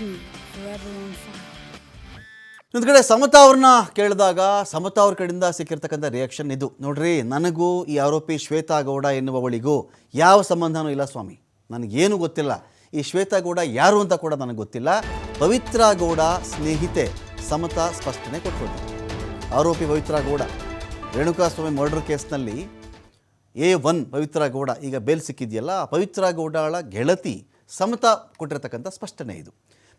me ಕಡೆ ಸಮತಾ ಅವ್ರನ್ನ ಕೇಳಿದಾಗ ಸಮತಾ ಅವ್ರ ಕಡೆಯಿಂದ ಸಿಕ್ಕಿರ್ತಕ್ಕಂಥ ರಿಯಾಕ್ಷನ್ ಇದು. ನೋಡ್ರಿ, ನನಗೂ ಈ ಆರೋಪಿ ಶ್ವೇತಾ ಗೌಡ ಎನ್ನುವವಳಿಗೂ ಯಾವ ಸಂಬಂಧನೂ ಇಲ್ಲ ಸ್ವಾಮಿ. ನನಗೇನು ಗೊತ್ತಿಲ್ಲ. ಈ ಶ್ವೇತಾ ಗೌಡ ಯಾರು ಅಂತ ಕೂಡ ನನಗೆ ಗೊತ್ತಿಲ್ಲ. ಪವಿತ್ರ ಗೌಡ ಸ್ನೇಹಿತೆ ಸಮತಾ ಸ್ಪಷ್ಟನೆ ಕೊಟ್ಟರು ಆರೋಪಿ ಪವಿತ್ರ ಗೌಡ. ರೇಣುಕಾಸ್ವಾಮಿ ಮರ್ಡರ್ ಕೇಸ್ನಲ್ಲಿ ಎ ಒನ್ ಪವಿತ್ರ ಗೌಡ, ಈಗ ಬೇಲ್ ಸಿಕ್ಕಿದೆಯಲ್ಲ ಪವಿತ್ರ ಗೌಡಳ ಗೆಳತಿ ಸಮತಾ ಕೊಟ್ಟಿರತಕ್ಕಂಥ ಸ್ಪಷ್ಟನೆ ಇದು.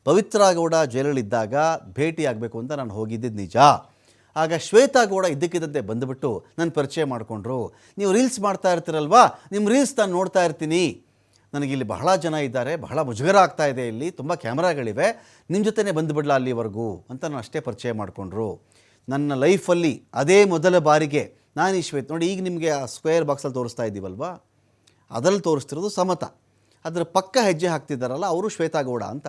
ಪವಿತ್ರ ಗೌಡ ಜೈಲಲ್ಲಿದ್ದಾಗ ಭೇಟಿ ಆಗಬೇಕು ಅಂತ ನಾನು ಹೋಗಿದ್ದಿದ್ದು ನಿಜ. ಆಗ ಶ್ವೇತಾ ಗೌಡ ಇದ್ದಕ್ಕಿದ್ದಂತೆ ಬಂದುಬಿಟ್ಟು ನನ್ನ ಪರಿಚಯ ಮಾಡಿಕೊಂಡ್ರು. ನೀವು ರೀಲ್ಸ್ ಮಾಡ್ತಾ ಇರ್ತೀರಲ್ವಾ? ನಿಮ್ಮ ರೀಲ್ಸ್ ನಾನು ನೋಡ್ತಾ ಇರ್ತೀನಿ. ನನಗಿಲ್ಲಿ ಬಹಳ ಜನ ಇದ್ದಾರೆ, ಬಹಳ ಮುಜುಗರ ಆಗ್ತಾ ಇದೆ ಇಲ್ಲಿ, ತುಂಬ ಕ್ಯಾಮ್ರಾಗಳಿವೆ. ನಿಮ್ಮ ಜೊತೆನೇ ಬಂದುಬಿಡ್ಲಾ ಅಲ್ಲಿವರೆಗೂ? ಅಂತ ನಾನು ಅಷ್ಟೇ ಪರಿಚಯ ಮಾಡಿಕೊಂಡ್ರು. ನನ್ನ ಲೈಫಲ್ಲಿ ಅದೇ ಮೊದಲ ಬಾರಿಗೆ ನಾನು ಈ ಶ್ವೇತ, ನೋಡಿ ಈಗ ನಿಮಗೆ ಆ ಸ್ಕ್ವೇರ್ ಬಾಕ್ಸಲ್ಲಿ ತೋರಿಸ್ತಾ ಇದ್ದೀವಲ್ವಾ ಅದರಲ್ಲಿ ತೋರಿಸ್ತಿರೋದು ಸಮತ. ಅದರ ಪಕ್ಕ ಹೆಜ್ಜೆ ಹಾಕ್ತಿದ್ದಾರಲ್ಲ, ಅವರು ಶ್ವೇತಾಗೌಡ ಅಂತ.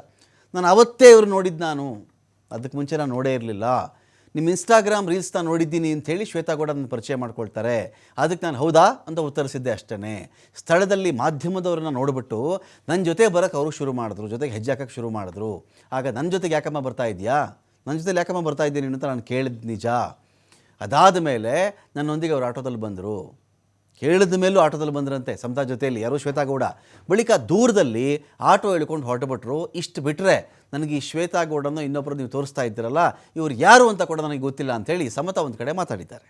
ನಾನು ಅವತ್ತೇ ಇವರು ನೋಡಿದ್ದು ನಾನು. ಅದಕ್ಕೆ ಮುಂಚೆ ನಾನು ನೋಡೇ ಇರಲಿಲ್ಲ. ನಿಮ್ಮ ಇನ್ಸ್ಟಾಗ್ರಾಮ್ ರೀಲ್ಸ್ ನಾನು ನೋಡಿದ್ದೀನಿ ಅಂಥೇಳಿ ಶ್ವೇತಾಗೌಡ ನನ್ನ ಪರಿಚಯ ಮಾಡ್ಕೊಳ್ತಾರೆ. ಅದಕ್ಕೆ ನಾನು ಹೌದಾ ಅಂತ ಉತ್ತರಿಸಿದ್ದೆ ಅಷ್ಟೇ ಸ್ಥಳದಲ್ಲಿ ಮಾಧ್ಯಮದವ್ರನ್ನ ನೋಡಿಬಿಟ್ಟು ನನ್ನ ಜೊತೆ ಬರೋಕ್ಕೆ ಅವರು ಶುರು ಮಾಡಿದ್ರು, ಜೊತೆಗೆ ಹೆಜ್ಜೆ ಹಾಕೋಕ್ಕೆ ಶುರು ಮಾಡಿದ್ರು. ಆಗ ನನ್ನ ಜೊತೆಗೆ ಯಾಕಮ್ಮ ಬರ್ತಾ ಇದೆಯಾ ನನ್ನ ಜೊತೆಲಿ ಯಾಕಮ್ಮ ಬರ್ತಾ ಇದ್ದೀನಿ ಅಂತ ನಾನು ಕೇಳಿದ್ದು ನಿಜ. ಅದಾದ ಮೇಲೆ ನನ್ನೊಂದಿಗೆ ಅವ್ರು ಆಟೋದಲ್ಲಿ ಬಂದರು. ಕೇಳಿದ ಮೇಲೂ ಆಟೋದಲ್ಲಿ ಬಂದ್ರಂತೆ ಸಮತಾ ಜೊತೆಯಲ್ಲಿ ಯಾರೋ ಶ್ವೇತಾಗೌಡ. ಬಳಿಕ ದೂರದಲ್ಲಿ ಆಟೋ ಹೇಳ್ಕೊಂಡು ಹೊರಟುಬಿಟ್ರು. ಇಷ್ಟು ಬಿಟ್ಟರೆ ನನಗೆ ಈ ಶ್ವೇತಾಗೌಡನ್ನು ಇನ್ನೊಬ್ಬರು ನೀವು ತೋರಿಸ್ತಾ ಇದ್ದೀರಲ್ಲ, ಇವ್ರು ಯಾರು ಅಂತ ಕೂಡ ನನಗೆ ಗೊತ್ತಿಲ್ಲ ಅಂಥೇಳಿ ಸಮತಾ ಒಂದು ಕಡೆ ಮಾತಾಡಿದ್ದಾರೆ.